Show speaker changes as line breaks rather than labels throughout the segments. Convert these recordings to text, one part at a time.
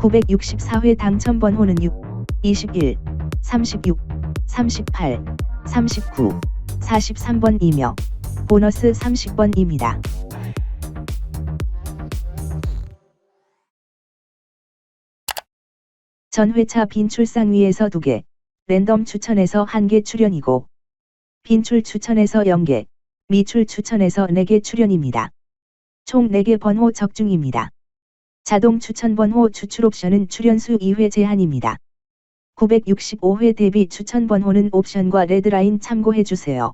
964회 당첨 번호는 6, 21, 36, 38, 39, 43번이며 보너스 30번입니다. 전회차 빈출상 위에서 2개, 랜덤 추천에서 1개 출연이고 빈출 추천에서 0개, 미출 추천에서 4개 출연입니다. 총 4개 번호 적중입니다. 자동 추천 번호 추출 옵션은 출연수 2회 제한입니다. 965회 대비 추천 번호는 옵션과 레드라인 참고해 주세요.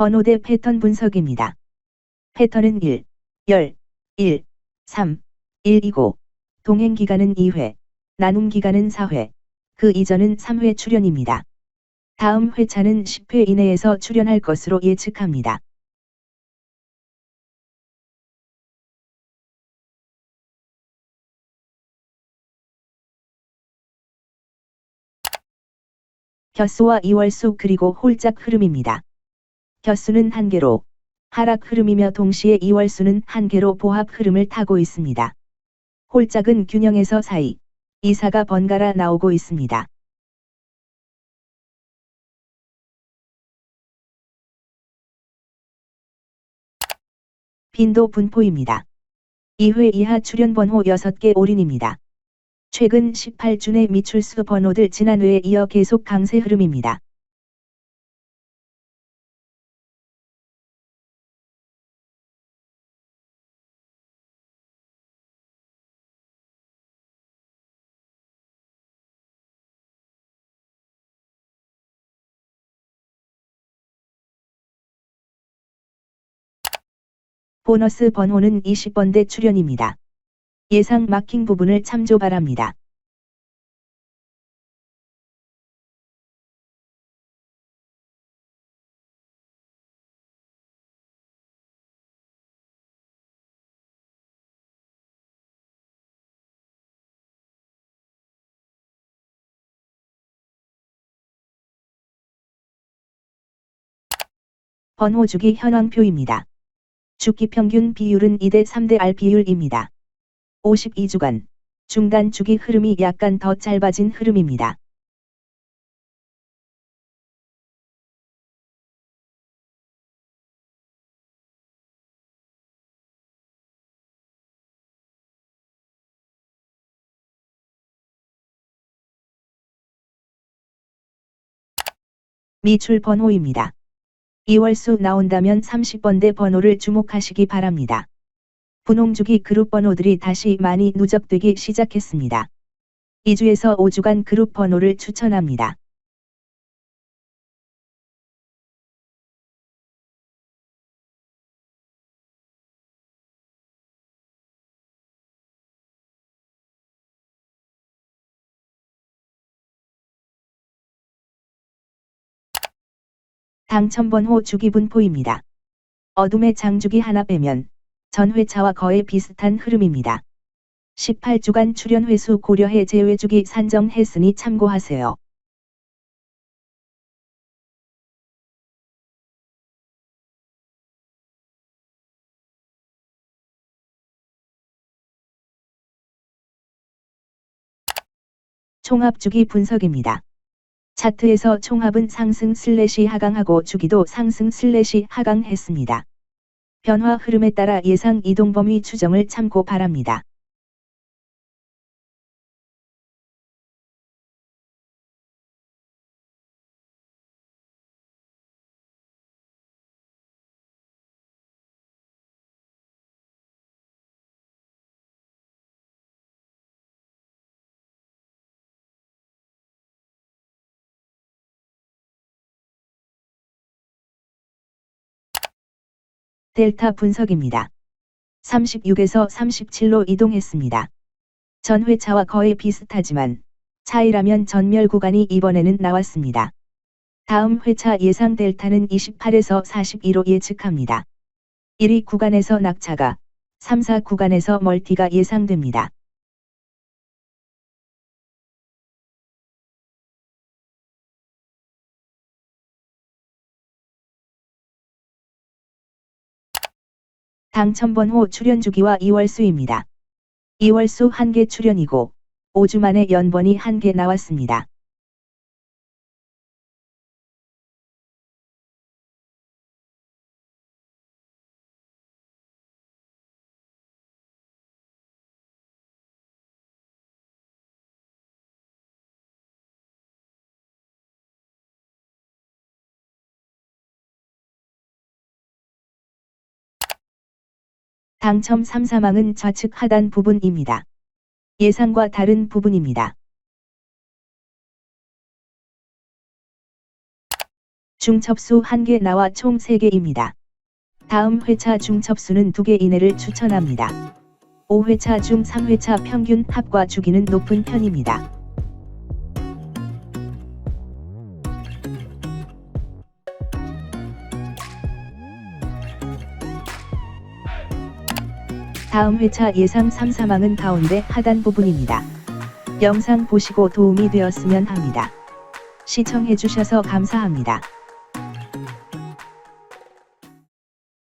번호 대 패턴 분석입니다. 패턴은 1, 10, 1, 3, 1이고 동행 기간은 2회, 나눔 기간은 4회, 그 이전은 3회 출연입니다. 다음 회차는 10회 이내에서 출연할 것으로 예측합니다. 곁수와 이월수 그리고 홀짝 흐름입니다. 곁수는 한 개로 하락 흐름이며 동시에 이월수는 한 개로 보합 흐름을 타고 있습니다. 홀짝은 균형에서 사이, 이사가 번갈아 나오고 있습니다. 빈도 분포입니다. 2회 이하 출연 번호 6개 올인입니다. 최근 18준의 미출수 번호들 지난회에 이어 계속 강세 흐름입니다. 보너스 번호는 20번대 출연입니다. 예상 마킹 부분을 참조 바랍니다. 번호 주기 현황표입니다. 주기 평균 비율은 2대 3대 R 비율입니다. 52주간 중단 주기 흐름이 약간 더 짧아진 흐름입니다. 미출 번호입니다. 이월수 나온다면 30번대 번호를 주목하시기 바랍니다. 분홍주기 그룹 번호들이 다시 많이 누적되기 시작했습니다. 2주에서 5주간 그룹 번호를 추천합니다. 당첨번호 주기 분포입니다. 어둠의 장주기 하나 빼면 전 회차와 거의 비슷한 흐름입니다. 18주간 출연 회수 고려해 제외주기 산정했으니 참고하세요. 총합주기 분석입니다. 차트에서 총합은 상승 슬래시 하강하고 주기도 상승 슬래시 하강했습니다. 변화 흐름에 따라 예상 이동 범위 추정을 참고 바랍니다. 델타 분석입니다. 36에서 37로 이동했습니다. 전 회차와 거의 비슷하지만 차이라면 전멸 구간이 이번에는 나왔습니다. 다음 회차 예상 델타는 28에서 42로 예측합니다. 1위 구간에서 낙차가, 3, 4 구간에서 멀티가 예상됩니다. 당첨번호 출연 주기와 2월 수입니다. 2월수 1개 출연이고 5주 만에 연번이 1개 나왔습니다. 당첨 3, 4망은 좌측 하단 부분입니다. 예상과 다른 부분입니다. 중첩수 1개 나와 총 3개입니다. 다음 회차 중첩수는 2개 이내를 추천합니다. 5회차 중 3회차 평균 합과 주기는 높은 편입니다. 다음 회차 예상 3, 4망은 가운데 하단 부분입니다. 영상 보시고 도움이 되었으면 합니다. 시청해주셔서 감사합니다.